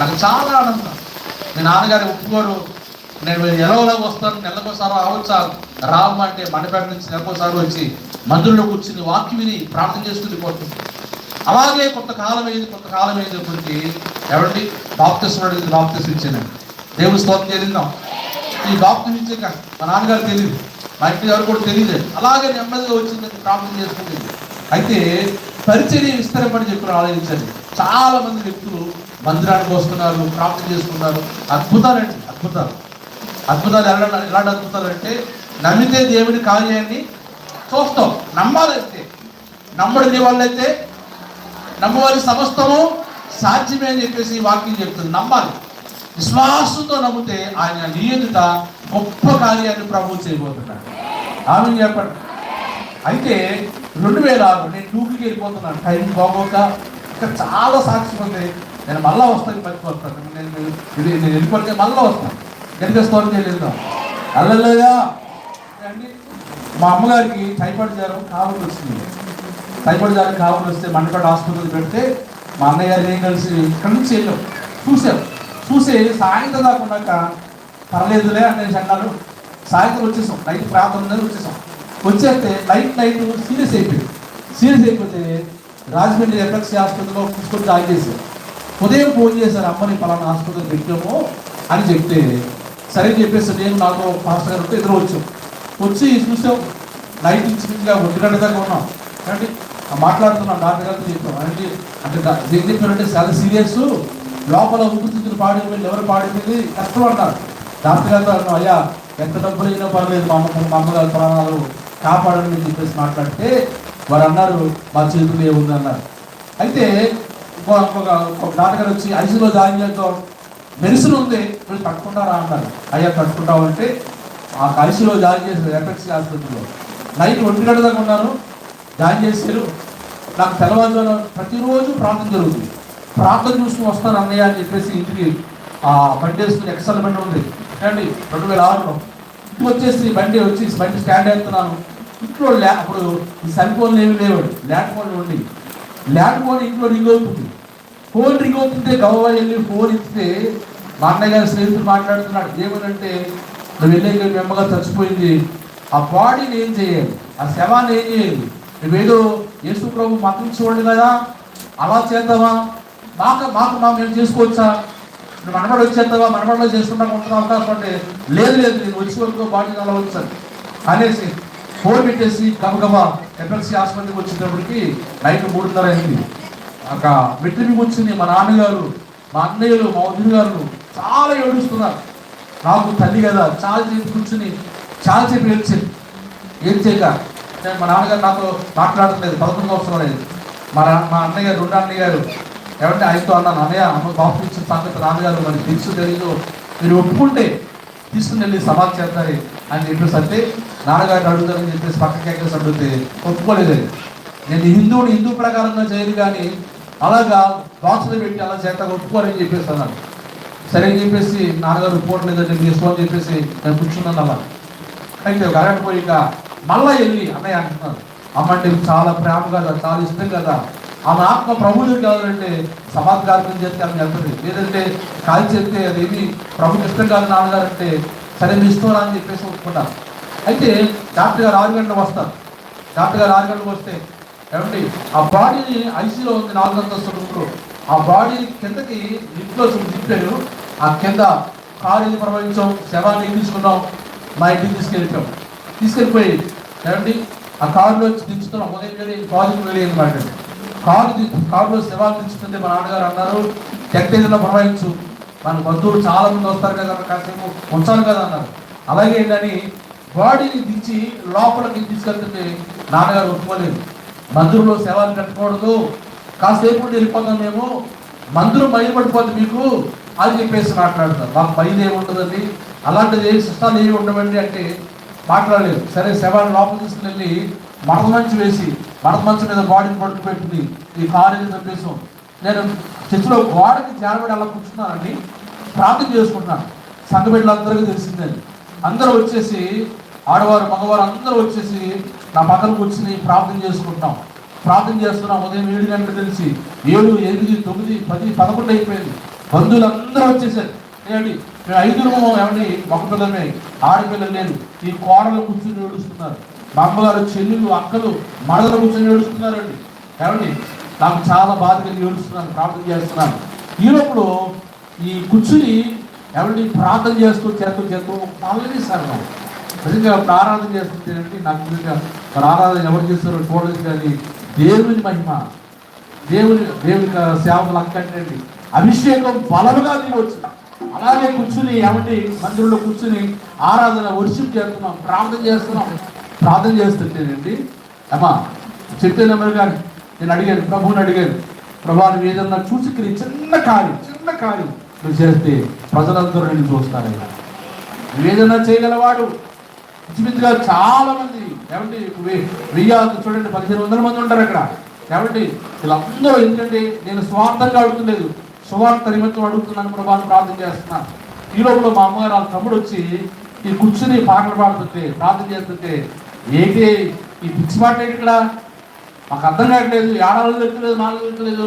నాకు చాలా ఆనందం. మీ నాన్నగారు ఒప్పుకోరు. నేను ఎలవలో వస్తాను నెలకోసారి రావచ్చా రావమంటే మండపేట నుంచి నెలకోసారి వచ్చి మందుల్లో కూర్చుని వాక్యం విని ప్రార్థన చేసుకుని పోతుంది. అలాగే కొంతకాలం అయింది కొంతకాలం అయ్యేటప్పటికి ఎవరికి బాప్తిస్మ అడిగింది బాప్తిస్మ ఇచ్చాను దేవుని స్తోత్రం చేరిందాం ఈ బాప్తిస్మ ఇచ్చాక మా నాన్నగారు తెలియదు. మా ఇంటి గారు కూడా తెలియదు. అలాగే నెమ్మదిగా వచ్చింది ప్రార్థన చేసుకుంటుంది. అయితే పరిచర్య విస్తరపడి చెప్పి ఆలోచించండి చాలా మంది వ్యక్తులు మందిరానికి వస్తున్నారు ప్రార్థన చేసుకున్నారు. అద్భుతాలండి అద్భుతాలు. అద్భుతాలు ఎలా ఎలాంటి అద్భుతాలు అంటే నమ్మితే దేవుని కార్యాన్ని చూస్తాం నమ్మాలైతే. నమ్మడిని వాళ్ళైతే నమ్మవారి సమస్తము సాధ్యమే అని చెప్పేసి వాక్యం చెప్తుంది. నమ్మాలి. విశ్వాసంతో నమ్మితే ఆయన నియమిత గొప్ప కార్యాన్ని ప్రభు చేయబోతున్నాడు. ఆమె చెప్పండి. అయితే రెండు వేల ఆరు నేను టూకి వెళ్ళిపోతున్నాను. టైం బాగోక ఇక చాలా సాక్ష్యం ఉంది. నేను మళ్ళా వస్తాను పట్టుకొస్తాను నేను ఇది నేను వెళ్ళిపోతే మళ్ళీ వస్తాను. ఎందుకు స్తోత్రం చేయలేదు అల్లలేదా అండి మా అమ్మగారికి టైఫాయిడ్ జ్వరం కావాలి వచ్చింది. టైఫాయిడ్ జ్వరం కావాలి వస్తే మండపడ హాస్పిటల్ పెడితే మా అన్నయ్య గారు కలిసి ఇక్కడి నుంచి వెళ్ళాం. చూసాం. చూసి సాయంత్రం దాకా ఉన్నాక పర్లేదులే అనేసి అన్నారు సాయంత్రం వచ్చేసాం. నైట్ ప్రాంతం ఉందని వచ్చేసాం. వచ్చేస్తే నైట్ నైట్ సీరియస్ అయిపోయింది సీరియస్ అయిపోతే రాజమండ్రి ఎఫ్ఎక్సీ హాస్పిటల్లో తీసుకొని జాయిన్ చేశారు ఉదయం ఫోన్ చేశారు అమ్మని పలానా హాస్పిటల్ పెట్టాము అని చెప్తే సరే చెప్పేసి నేను నాకు మాస్టర్ గారు ఉంటే ఎదురు వచ్చాం. వచ్చి చూసాం నైట్ ఇంచుమించుగా ఒంటి దాకా ఉన్నాం అంటే మాట్లాడుతున్నాం డాక్టర్ గారితో చెప్పాం అంటే అంటే ఏం చెప్పారంటే చాలా సీరియస్ లోపల ఊపిరితిత్తులు పాడిపోయింది ఎవరు పాడిపోయింది కష్టం అన్నారు డాక్టర్ గారితో అన్నాం అయ్యా ఎంత డబ్బులు అయినా పర్లేదు మా అమ్మ మా అమ్మగారి ప్రాణాలు కాపాడండి అని చెప్పేసి మాట్లాడితే వారు అన్నారు మా చేతులు ఏముంది అన్నారు. అయితే ఒక ఒక డాక్టర్ వచ్చి ఐసులో జాయిన్ చేద్దాం మెడిసిన్ ఉంది మీరు కట్టుకుంటారా అన్నారు. అయ్యా కట్టుకుంటావు అంటే ఆ ఐసులో జాయిన్ చేశారు ఎఫెక్ట్స్ హాస్పిటల్లో. నైట్ ఒంటి గంట దాకా ఉన్నాను జాయిన్ చేశారు. నాకు తెల్లవారుజామున ప్రతిరోజు ప్రార్థన జరుగుతుంది. ప్రార్థన చూసుకుని వస్తాను అన్నయ్య అని చెప్పేసి ఇంటికి ఆ బండి వేసుకుని ఎక్సల్ బండి ఉంది. అండి రెండు వేల ఆరులో. ఇంటికి వచ్చేసి బండి వచ్చి బండి స్టాండ్ వేస్తున్నాను ఇంట్లో లే అప్పుడు ఈ సెల్ ఫోన్లు ఏమి లేవు ల్యాండ్ ఫోన్లు ఉండి. ల్యాండ్ ఇంట్లో రింగ్ అవుతుంది. ఫోన్ రింగ్ అవుతుంటే గవ్వ వెళ్ళి ఫోన్ ఇస్తే మా అన్నయ్య గారి స్నేహితుడు మాట్లాడుతున్నాడు. ఏమనంటే నువ్వు వెళ్ళే మీ అమ్మగారు చచ్చిపోయింది. ఆ బాడీని ఏం చేయాలి? ఆ శవాన్ని ఏం చేయాలి? నువ్వేదో యేసు ప్రభు మతం చూడండి కదా అలా చేద్దామా? మాకు మాకు మా మేము చేసుకోవచ్చా? నువ్వు మనబడి వచ్చేద్దామా మనబడిలో చేసుకుంటాం ఉంటున్న అవకాశం అంటే లేదు లేదు నేను వచ్చి వరకు బాడీ అలా వచ్చాను అనేసి ఫోన్ పెట్టేసి గబగబా ఎమ్మెల్సీ ఆసుపత్రికి వచ్చేటప్పటికి నైట్ మూడున్నర అయింది. ఒక మెట్టు మీద కూర్చుని మా నాన్నగారు మా అన్నయ్యలు మా వదిలి గారు చాలా ఏడుస్తున్నారు. నాకు తల్లి కదా చాలా చేసి కూర్చుని చాలా చెప్పి ఏడ్చింది ఏం చేయక. నేను మా నాన్నగారు నాతో మాట్లాడట్లేదు. పదకొండు అవసరం లేదు. మా మా అన్నయ్య రెండు అన్నయ్య గారు ఏమంటే ఆయనతో అన్నాను అన్నయ్య అమ్మ బాబు ఇచ్చిన సంగతి నాన్నగారు మరి తెలుసు తెలీదు. మీరు ఒప్పుకుంటే తీసుకుని వెళ్ళి సమాధి చేస్తారు అని చెప్పేసి అంటే నాన్నగారు అడుగుతారని చెప్పేసి పక్కకి ఎక్కేసి అడిగితే ఒప్పుకోలేదు. నేను హిందువుని హిందూ ప్రకారంగా చేయను కానీ అలాగా బాక్సులు పెట్టి అలా చేత ఒప్పుకోరని చెప్పేసి అన్నాను సరే అని చెప్పేసి నాన్నగారు రిపోర్ట్ నేను తీసుకోని చెప్పేసి నేను కూర్చున్నాను అలా అయితే కరెంట్ పోయిక మళ్ళా వెళ్ళి అన్నయ్య అంటున్నాను అమ్మ అంటే చాలా ప్రేమ కదా చాలా ఇష్టం కదా. ఆమె ఆత్మ ప్రభువులు కావాలంటే సమాధి చేస్తే ఆమె వెళ్తుంది లేదంటే కాల్ చెప్తే అది ఏమి ప్రభుకి ఇష్టం కాదు నాన్నగారు అంటే సరే మీ ఇష్టం అని చెప్పేసి ఒప్పుకుంటాను అయితే డాక్టర్ గారు ఆరు గంటలకు వస్తారు. డాక్టర్ గారు ఆరు గంటలకు వస్తే ఏమండి ఆ బాడీని ఐసీలో ఉంది నాలుగు అంతస్తు రూమ్లో. ఆ బాడీ కిందకి లిఫ్ట్లో దింపారు ఆ కింద కారు ఇది ప్రవహించాం శవాన్ని తీసుకున్నాం మా ఇంటికి తీసుకెళ్ళిపోయాం. తీసుకెళ్ళిపోయి ఏమండి ఆ కారులో దించుతున్నాం ఉదయం వెళ్ళి ప్రాజెక్ట్ వెళ్ళి అనమాట కారు కారులో శవాలు దించుతుంటే మా నాన్నగారు అన్నారు టెక్ ఏదైనా ప్రవహించు. మన బంధువులు చాలా మంది వస్తారు కదా కాసేపు ఉంచాలి కదా అన్నారు. అలాగే ఏంటని బాడీని దించి లోపలికి తీసుకెళ్తుంటే నాన్నగారు ఒప్పుకోలేదు. మందులో సేవలు కట్టకూడదు. కాసేపు వెళ్ళిపోతాం మేము. మందులు బయలుపడిపోతుంది మీకు అని చెప్పేసి మాట్లాడతారు మాకు బయలు ఏమి అలాంటిది ఏ సిస్టాలు ఏమి ఉండవండి అంటే మాట్లాడలేదు. సరే శవాన్ని లోపల తీసుకుని వెళ్ళి మడత మంచి వేసి మడత మంచు మీద బాడీని పట్టుకు పెట్టింది ఈ కారు చంపేసాం నేను చర్చిలో గోడకి జారబడి అలా కూర్చున్నానండి ప్రార్థన చేసుకుంటున్నాను సంఘ బిడ్డలందరికీ తెలిసిందని అందరూ వచ్చేసి ఆడవారు మగవారు అందరూ వచ్చేసి నా పక్కన కూర్చుని ప్రార్థన చేసుకుంటున్నాం. ప్రార్థన చేస్తున్నాం ఉదయం ఏడు గంటలు తెలిసి ఏడు ఎనిమిది తొమ్మిది పది పదకొండు అయిపోయింది. బంధువులందరూ వచ్చేసారు. ఏమండి? మేము ఐదుగురు ఏమండి? మగ పిల్లమే ఆడపిల్లలు లేదు ఈ కోడలు కూర్చుని ఏడుస్తున్నారు. మా అమ్మగారు చెల్లెలు అక్కలు మడదలు కూర్చొని ఏడుస్తున్నారండి. ఏమండి? నాకు చాలా బాధ కలిగి ఏడుస్తున్నాను ప్రార్థన చేస్తున్నాను. ఈ లోపల ఈ కూర్చుని ఎవరిని ప్రార్థన చేస్తూ చేస్తూ చేస్తూ పల్లవి సార్ నాకు నిజంగా ప్రారాధన ఆరాధన నాకు నిజంగా మరి ఆరాధన ఎవరు చేస్తారో చూడలేదు కానీ దేవుని మహిమ దేవుని దేవుని సేవలు అక్కడండి అభిషేకం బలముగా దిగి అలాగే కూర్చుని ఏమండి మందిరంలో కూర్చుని ఆరాధన వర్షిప్ చేస్తున్నాం ప్రార్థన చేస్తున్నాం. ప్రార్థన చేస్తుంటేనండి అమ్మా చెప్పే నెంబర్ కానీ నేను అడిగాను ప్రభువుని అడిగాను. ప్రభా నువ్వు ఏదన్నా చూసుకుని చిన్న కార్యం చిన్న కార్యం నువ్వు చేస్తే ప్రజలందరూ నేను చూస్తారయ్యా. నువ్వు ఏదైనా చేయగలవాడు. ఇంచుమించుగా చాలా మంది ఏమంటే వెయ్యి చూడండి పదిహేను వందల మంది ఉంటారు అక్కడ. ఏమంటే వీళ్ళందరూ ఎందుకంటే నేను స్వార్థంగా అడుగుతులేదు సువార్త నిమిత్తం అడుగుతున్నాను ప్రభావం ప్రార్థన చేస్తున్నాను ఈ లోపల మా అమ్మగారు వాళ్ళ తమ్ముడు వచ్చి ఈ కూర్చుని పాటలు పాడుతుంటే ప్రార్థన చేస్తుంటే ఏంటి ఈ పిచ్చి మాట ఇక్కడ? మాకు అర్థం కావట్లేదు ఏడాది లెక్కలేదు నాలుగు లెక్కలేదు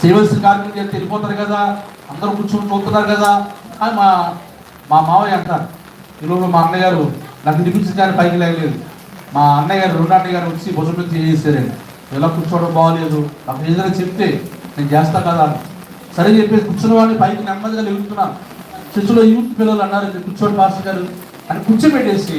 చేయవలసిన కార్మికులు చేస్తే వెళ్ళిపోతారు కదా అందరూ కూర్చొని చూస్తున్నారు కదా అని మా మా మావయ్య అంటారు. ఈరోజు మా అన్నయ్య గారు నాకు వినిపించిన కానీ పైకి లేగలేదు మా అన్నయ్య గారు రెండు అన్నయ్య గారు వచ్చి భుజం మీద చేసేసారండి. ఇలా కూర్చోవడం బాగోలేదు. నాకు ఏదైనా చెప్తే నేను చేస్తా కదా అని. సరే చెప్పేసి కూర్చున్న వాడిని పైకి నెమ్మదిగా లేగుతున్నాను చర్చిలో యూత్ పిల్లలు అన్నారు "మీరు కూర్చోండి మాస్టర్ గారు. అని కూర్చోబెట్టేసి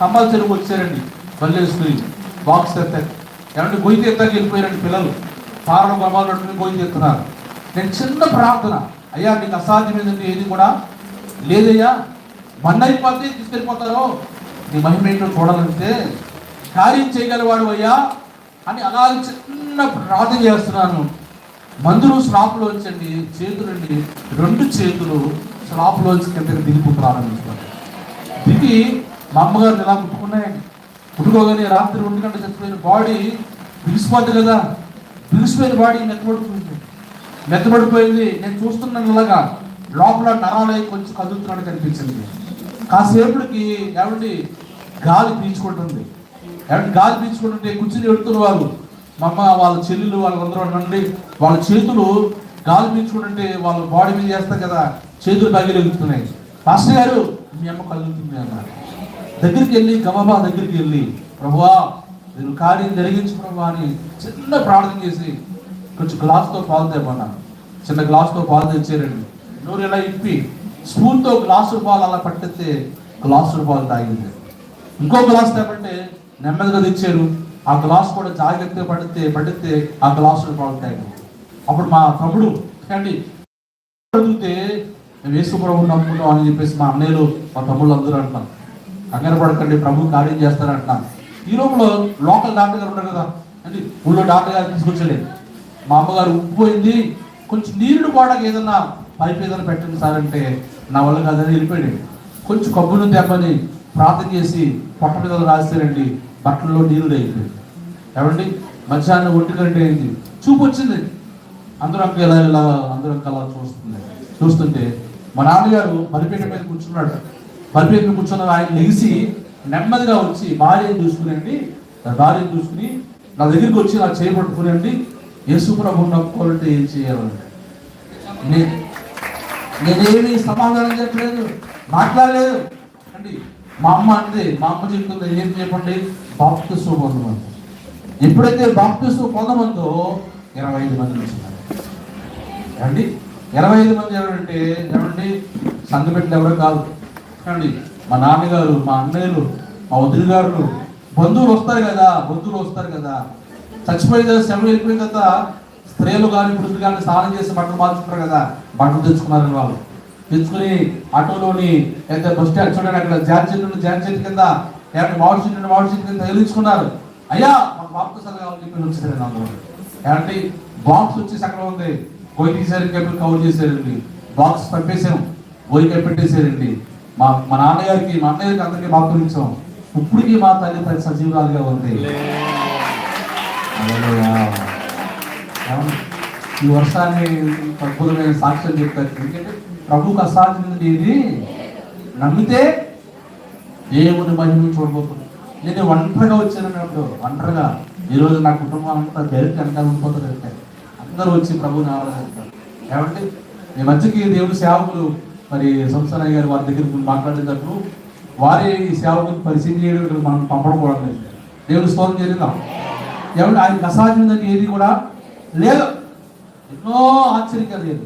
కమ్మాల వచ్చారండి. బల్లేసుకుని బాక్స్ ఎత్తారు ఏమంటే గొయ్యి ఎత్తాకి వెళ్ళిపోయారండి పిల్లలు. పారలు గమాలు రెండు గొయ్యి ఎత్తున్నారు నేను చిన్న ప్రార్థన అయ్యా నీకు అసాధ్యమైనది ఏది కూడా లేదయ్యా. మన్న అయిపోతే తీసుకెళ్ళిపోతారో. నీ మహిమ ఏంటో చూడాలంటే కార్యం చేయగలవాడు అయ్యా అని అలాగే చిన్న ప్రార్థన చేస్తున్నాను. మందులు స్లాప్లోంచండి చేతులండి. రెండు చేతులు స్లాప్లోంచి కిందకి దిగుతూ ప్రారంభిస్తాను దిగి మా అమ్మగారు ఇలా ముట్టుకున్నాయండి. ముట్టుకోగానే రాత్రి ఒంటి గంట చచ్చిపోయిన బాడీ బిగిసిపోద్ది కదా? బిగిసిపోయిన బాడీ మెత్తబడిపోయింది. మెత్తబడిపోయింది. నేను చూస్తున్నాను ఇలాగా లోపల నరాలు కొంచెం కదులుతున్నట్టు కనిపించింది. కాసేపటికి ఏమండి గాలి పీల్చుకుంటుంది. ఏమంటే గాలి పీల్చుకుంటుంటే కూర్చుని ఎడుతున్న వాళ్ళు మా అమ్మ వాళ్ళ చెల్లెలు వాళ్ళందరూ నుండి వాళ్ళ చేతులు గాలి పీల్చుకుంటుంటే వాళ్ళ బాడీ మీద చేస్తారు కదా చేతులు పగిలిగుతున్నాయి పాస్టర్ గారు మీ అమ్మ కదులుతుంది అన్నారు. దగ్గరికి వెళ్ళి గమబా దగ్గరికి వెళ్ళి ప్రభువా నేను కార్యం జరిగించు ప్రభా అని చిన్న ప్రార్థన చేసి కొంచెం గ్లాస్తో పాలు తెమ్మన్నాను చిన్న గ్లాస్తో పాలు తెచ్చారండి నూరు ఇలా ఇప్పి స్పూన్తో గ్లాసు పాలు అలా పట్టిస్తే గ్లాసు పాలు తాగింది. ఇంకో గ్లాస్ తేపంటే నెమ్మదిగా తెచ్చారు. ఆ గ్లాస్ కూడా జాగ్రత్తగా పడితే పడితే ఆ గ్లాసు పాలు తాగింది. అప్పుడు మా తమ్ముడు అండి అడిగితే మేము యేసు నమ్ముకుంటాం అని చెప్పేసి మా అన్నయ్యలు మా తమ్ముళ్ళు అందరూ అంటున్నాం కంగారు పడకండి ప్రభు కార్యం చేస్తారంటున్నాను ఈ లోపల లోకల్ డాక్టర్ గారు ఉంటారు కదా అంటే ఊళ్ళో డాక్టర్ గారు తీసుకొచ్చలేదు మా అమ్మగారు ఉప్పిపోయింది కొంచెం నీళ్ళు పోవడానికి ఏదన్నా పైపు ఏదైనా పెట్టండి సార్ అంటే నా వల్ల కాదని వెళ్ళిపోయాడు. కొంచెం కబ్బును తెమ్మని ప్రార్థన చేసి పొట్ట మీద రాస్తారండి బట్టల్లో నీళ్ళు అయిపోయింది ఏమండి? మధ్యాహ్నం ఒంటి గంట అయింది. చూపు వచ్చింది. అందరూ అంక ఇలా ఇలా అందరూ అలా చూస్తుంది? చూస్తుంటే మా నాన్నగారు బలిపేట మీద కూర్చున్నాడు. బలిపేట కూర్చున్న ఆయన లెగిసి నెమ్మదిగా వచ్చి భార్యను చూసుకునండి నా భార్యను చూసుకుని నా దగ్గరికి వచ్చి నా చేయబట్టుకునండి యేసు ప్రభు నమ్ముకోవాలంటే ఏం చేయాలంటే నేను నేనేమి సమాధానం చెప్పలేదు మాట్లాడలేదు. అండి మా అమ్మ అంటే మా అమ్మ చెప్తుంది ఏం చెప్పండి? బాప్తిస్వ పొందమంది ఎప్పుడైతే బాప్తిస్వ పొందమందో ఇరవై ఐదు మంది వచ్చినారు. ఏమండి ఇరవై ఐదు మంది ఎవరంటే ఏమండి సంఘ బిడ్డలు ఎవరు కాదు. మా నాన్నగారు మా అన్నయ్యలు మా వదిలి గారు బంధువులు వస్తారు కదా బంధువులు వస్తారు కదా. చచ్చిపోయిన తర్వాత శవం వెళ్ళిపోయిన తర్వాత స్త్రీలు కానీ పురుషులు కానీ స్నానం చేసి బట్టలు మార్చుకుంటారు కదా. బట్టలు తెచ్చుకున్నారని వాళ్ళు. తెచ్చుకుని ఆటోలోని అయితే బస్ స్టాండ్ చూడండి అక్కడ జాన్ చెట్టు జాన్ కింద ఏమంటే మామిడి చెట్టు మామిడి చెట్టు కింద తగిలించుకున్నారు. అయ్యా మాకు బాప్తు కావాలని చెప్పి వచ్చారండి అందులో ఏమంటే బాక్స్ వచ్చేసి అక్కడ ఉంది. పోయి తీసారు కవర్ చేశారండి. బాక్స్ పంపేశాం పోయి పెట్టేశారండి మా మా నాన్నగారికి మా అన్నయ్యకి అందరికీ బాప్తులు ఇచ్చాం ఇప్పటికీ మా తల్లి తల్లి సజీవురాలుగా ఉంది. ఈ వర్షాన్ని అద్భుతమైన సాక్ష్యం చెప్తారు ఎందుకంటే ప్రభుకు అసాధ్యమైనది ఏది? నమ్మితే దేవుని మహిమ చూడబోతుంది. నేను ఒంటరిగా వచ్చానన్నప్పుడు ఒంటరిగా. ఈరోజు నా కుటుంబం అంతా బెరికి వెనకాల ఉండిపోతుంది అందరూ వచ్చి ప్రభుని ఆరాధిస్తారు. కాబట్టి ఈ మధ్యకి దేవుడి సేవకులు మరి సంస్థానయ్య గారు వారి దగ్గర మాట్లాడేటప్పుడు వారే ఈ సేవకు పరిచయం చేయడం ఇక్కడ మనం పంపడం కూడా లేదు. దేవుడు స్తోత్రం చేద్దాం. ఏమంటే ఆయనకు అసాధ్యమైనది ఏది కూడా లేదు. ఎన్నో ఆశ్చర్యంగా లేదు.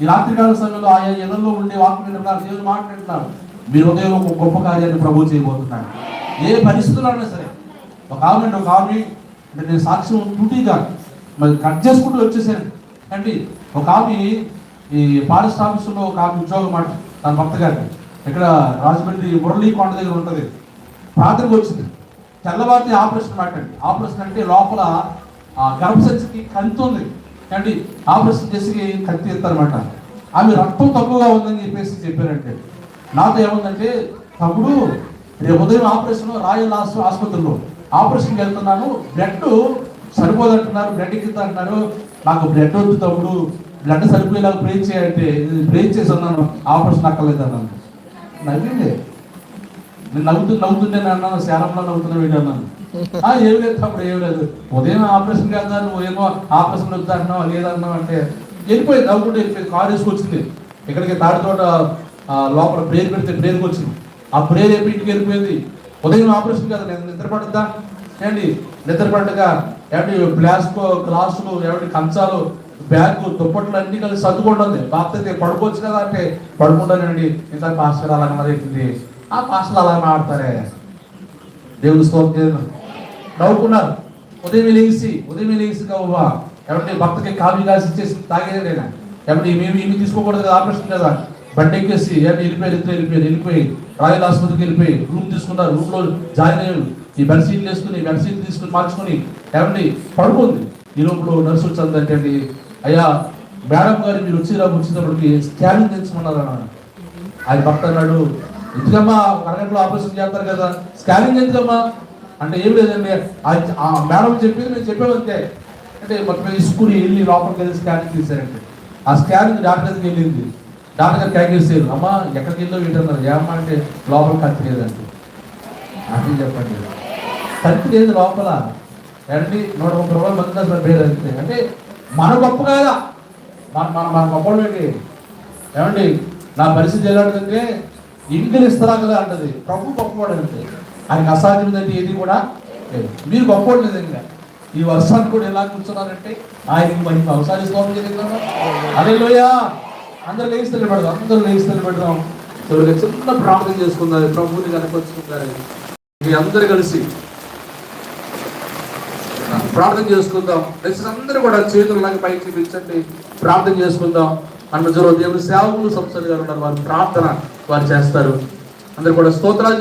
ఈ రాత్రికాల సమయంలో ఆయా ఇళ్ళలో ఉండే వాక్యం వింటున్నారు దేవుడు మాట్లాడుతున్నారు. మీరు ఉదయం ఒక గొప్ప కార్యాన్ని ప్రభు చేయబోతున్నాడు ఏ పరిస్థితుల్లో సరే ఒక ఆమె ఒక ఆమె అంటే నేను సాక్ష్యం డ్యూటీగా మరి కట్ చేసుకుంటూ వచ్చేసాను. అండి ఒక ఆమె ఈ ఫారెస్ట్ ఆఫీసులో ఒక ఆమె ఉద్యోగం మాట తన భర్త గారిని ఇక్కడ రాజమండ్రి మురళీ కొండ దగ్గర ఉంటుంది. రాత్రికి వచ్చింది. తెల్లవారితే ఆపరేషన్ మాట అండి ఆపరేషన్ అంటే లోపల ఆ గర్భసంచికి కంతి ఉంది. అండి ఆపరేషన్ చేసి కత్తి ఎత్తారనమాట ఆమె రక్తం తక్కువగా ఉందని చెప్పేసి చెప్పారంటే నాతో ఏముందంటే తమ్ముడు రేపు ఉదయం ఆపరేషన్ రాయల్ ఆసుపత్రిలో. ఆపరేషన్కి వెళ్తున్నాను. బ్లడ్ సరిపోదంటున్నారు బ్లడ్ కింద అంటున్నారు నాకు బ్లడ్ వద్దు తమ్ముడు. బ్లడ్ సరిపోయేలాగా ప్రే చేయాలంటే ప్రే చేసి ఉన్నాను ఆపరేషన్ అక్కర్లేదు అన్నాను. నవ్వింది. నేను నవ్వుతూ నవ్వుతుంటే అన్నాను శారంలో నవ్వుతున్నా వీడు అన్నాను ఏం లేదు అప్పుడు ఏం లేదు. ఉదయం ఆపరేషన్ కదా నువ్వు ఏమో ఆపరేషన్ వద్దా అంటున్నావు లేదన్నావు అంటే వెళ్ళిపోయింది నవ్వుకుంటే వెళ్ళిపోయింది. కారు వేసుకొచ్చింది ఇక్కడికి తాడి తోట లోపల ప్రేర్ పెడితే ప్రేర్కి వచ్చింది. ఆ ప్రేర్ అయిపోయి ఇంటికి వెళ్ళిపోయింది. ఉదయం ఆపరేషన్ కదా నేను నిద్ర పడుద్దా? ఏంటి? నిద్ర పడగా ఏమిటి గ్లాస్కో గ్లాసులు ఏమిటి? కంచాలు బ్యాగ్ దుప్పట్లు అన్ని కలిసి సర్దుకుంటుంది బాప్తే పడుకోవచ్చు కదా అంటే పడుకుంటానండి ఇంత పాస్టర్ అలాగ మరి ఆ పాస్టర్ అలాగ మాడతారే దేవుడు స్తోత్రం నవ్వుకున్నారు. ఉదయం లేచి ఉదయం లేచి కావా ఎవరి భక్తకి కాఫీ కాసి ఇచ్చేసి తాగేదే నేను ఎవరి మేము ఇవి తీసుకోకూడదు కదా ఆపరేషన్ కదా? బండి ఎక్కేసి ఏమి వెళ్ళిపోయి ఇద్దరు వెళ్ళిపోయి వెళ్ళిపోయి రాయల్ ఆసుపత్రికి వెళ్ళిపోయి రూమ్ తీసుకున్నారు రూమ్లో జాయిన్ అయ్యారు. ఈ బెడ్ సీట్లు వేసుకుని బెడ్ సీట్లు తీసుకుని మార్చుకుని ఏమండి పడుకుంది ఈ లోపల నర్సు వచ్చిందంటే అయ్యా మేడం గారు మీరు వచ్చి వచ్చినప్పటికి స్కానింగ్ తెచ్చుకున్నారు అన్నాడు ఆయన భక్త అన్నాడు ఎందుకమ్మా అరగంటలో ఆపరేషన్ చేస్తారు కదా స్కానింగ్ ఎందుకమ్మా? అంటే ఏం లేదండి ఆ- ఆ మేడం చెప్పింది మేము చెప్పామంతే అంటే మొత్తం ఇసుకుని వెళ్ళి లోపలికి వెళ్ళి స్కానింగ్ తీశారంటే ఆ స్కానింగ్ డాక్టర్ దగ్గరికి వెళ్ళింది. డాక్టర్ గారు క్యాక్ చేసారు అమ్మా ఎక్కడికి వెళ్ళో ఏంటన్నారు ఏమమ్మా అంటే లోపల కత్తి లేదండి. అర్థం చెప్పండి? కత్తి లేదు లోపల. ఏంటి నూట ముప్పై రూపాయలు మంది అసలు పేరు అంటే మన గొప్ప కాదా? మన మన మన గొప్పలు ఏంటి? ఏమండి? నా పరిస్థితి ఎలాంటిదంటే ఇంటిని ఇస్తారా కదా అంటది. ప్రభు గొప్పవాడు అంటే ఆయనకి అసాధ్యమైనది ఏది కూడా లేదు. మీరు గొప్పవాడు నిజంగా ఈ వర్షాన్ని కూడా ఎలా కూర్చున్నారంటే ఆయనకి మరి అవసరాలు స్తోత్రం అదే లోయా అందరూ లేచి నిలబెడదాం. అందరూ లేచి నిలబెడదాం. చిన్న ప్రార్థన చేసుకున్నారు ప్రభువుని కనపరుచుకుంటారు మీ అందరు కలిసి ప్రార్థన చేసుకుందాం. అందరూ కూడా చేతులు లాగా పైకి చూపించండి. ప్రార్థన చేసుకుందాం. అన్న జరో దేవుని సేవకులు సంస్థలు గారు ఉన్నారు. వారు ప్రార్థన వారు చేస్తారు. అందరు కూడా స్తోత్రాలు